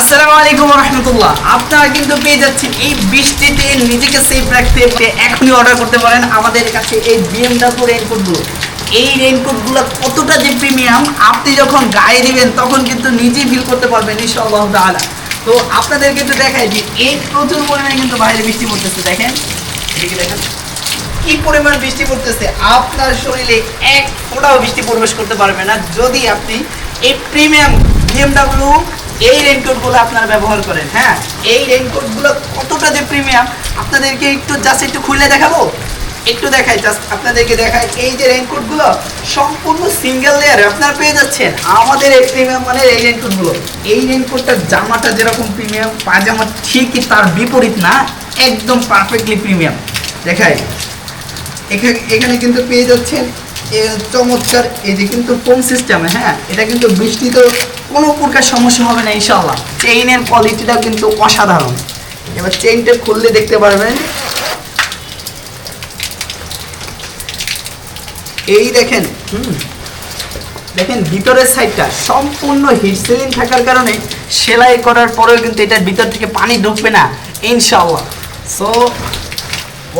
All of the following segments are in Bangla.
আসসালামু আলাইকুম রহমতুল্লাহ। আপনারা কিন্তু পেয়ে যাচ্ছেন এই বৃষ্টিতে নিজেকে সেফ রাখতে এখনই অর্ডার করতে পারেন আমাদের কাছে এই বিএমডাব্লিউ রেইনকোটগুলো এই রেইনকোটগুলো কতটা যে প্রিমিয়াম আপনি যখন গায়ে দিবেন তখন কিন্তু নিজেই ফিল করতে পারবেন ইনশাআল্লাহ তাআলা। তো আপনাদের কিন্তু দেখাই যে এই প্রচুর পরিমাণে কিন্তু বাইরে বৃষ্টি পড়তেছে, দেখেন। এদিকে দেখেন। কি পরিমাণ বৃষ্টি পড়তেছে, আপনার শরীরে এক ফোঁটাও বৃষ্টি প্রবেশ করতে পারবে না। যদি আপনি এই প্রিমিয়াম বিএমডাব্লিউ এই রেইনকোটগুলো আপনারা ব্যবহার করেন হ্যাঁ? এই রেইনকোটগুলো কতটা যে প্রিমিয়াম আপনাদেরকে একটু জাস্ট একটু খুলে দেখাবো? একটু দেখাই জাস্ট আপনাদেরকে দেখাই। এই যে রেইনকোটগুলো সম্পূর্ণ সিঙ্গেল লেয়ারে আপনারা পেয়ে যাচ্ছেন। আমাদের এই প্রিমিয়াম মানে এই রেইনকোটগুলো এই রেইনকোটটার জামাটা যেরকম প্রিমিয়াম পাজামা ঠিকই তার বিপরীত না, একদম পারফেক্টলি প্রিমিয়াম দেখাই। এখানে এখানে কিন্তু পেয়ে যাচ্ছেন চমৎকার, এই যে কিন্তু ফোম সিস্টেমে হ্যাঁ এটা কিন্তু বৃষ্টিতে কোনো প্রকার সমস্যা হবে না ইনশাল্লাহ চেইনের কোয়ালিটিটা কিন্তু অসাধারণ। এবার চেইনটা খুললে দেখতে পারবেন। এই দেখেন, হুম, দেখেন ভিতরের সাইডটা সম্পূর্ণ হিট সিলিং থাকার কারণে সেলাই করার পরেও কিন্তু এটার ভিতর থেকে পানি ঢুকবে না ইনশাল্লাহ সো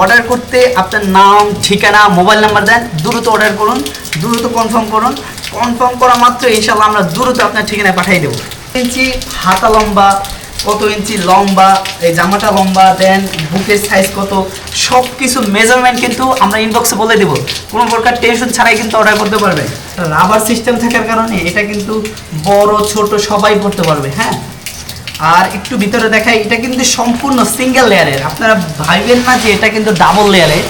অর্ডার করতে আপনার নাম, ঠিকানা মোবাইল নাম্বার দেন, দ্রুত অর্ডার করুন, দ্রুত কনফার্ম করুন। কনফার্ম করা মাত্র ইনশাল্লাহ আমরা দ্রুত আপনার ঠিকানায় পাঠিয়ে দেবো। ইঞ্চি হাতা লম্বা, কত ইঞ্চি লম্বা, এই জামাটা লম্বা দেন বুকের সাইজ কত সব কিছু মেজারমেন্ট কিন্তু আমরা ইনবক্সে বলে দেবো। কোনো প্রকার টেনশন ছাড়াই কিন্তু অর্ডার করতে পারবে। রাবার সিস্টেম থাকার কারণে এটা কিন্তু বড়, ছোট সবাই পড়তে পারবে হ্যাঁ? আর একটু ভিতরে দেখাই, এটা কিন্তু সম্পূর্ণ সিঙ্গেল লেয়ারের আপনারা ভাইবেন না যে এটা কিন্তু ডাবল লেয়ারের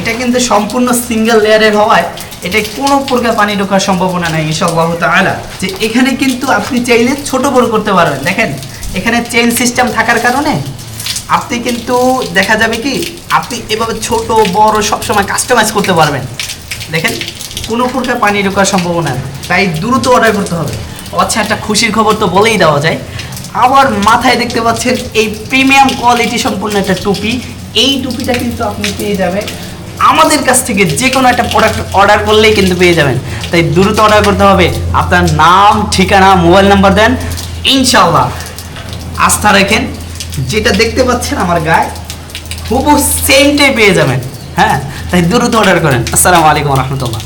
এটা কিন্তু সম্পূর্ণ সিঙ্গেল লেয়ারের হওয়ায় এটা কোনো প্রকার পানি ঢোকার সম্ভাবনা নেই, ইনশাআল্লাহ তাআলা। যে এখানে কিন্তু আপনি চাইলে ছোট বড় করতে পারবেন। দেখেন, এখানে চেন সিস্টেম থাকার কারণে আপনি কিন্তু দেখা যাবে কি, আপনি এভাবে ছোট, বড় সবসময় কাস্টমাইজ করতে পারবেন। দেখেন, কোনো প্রকার পানি ঢোকার সম্ভাবনা তাই দ্রুত অর্ডার করতে হবে। আচ্ছা একটা খুশির খবর তো বলেই দেওয়া যায়। আবার মাথায় দেখতে পাচ্ছেন এই প্রিমিয়াম কোয়ালিটি সম্পূর্ণ একটা টুপি। এই টুপিটা কিন্তু আপনি পেয়ে যাবেন। আমাদের কাছ থেকে যে কোনো একটা প্রোডাক্ট অর্ডার করলেই কিন্তু পেয়ে যাবেন। তাই দ্রুত অর্ডার করতে হবে। আপনার নাম, ঠিকানা মোবাইল নাম্বার দেন। ইনশাল্লাহ আস্থা রাখেন। যেটা দেখতে পাচ্ছেন আমার গায়ে হুবু সেমটাই পেয়ে যাবেন। হ্যাঁ তাই দ্রুত অর্ডার করেন। আসসালামু আলাইকুম রহমতুল্লাহ।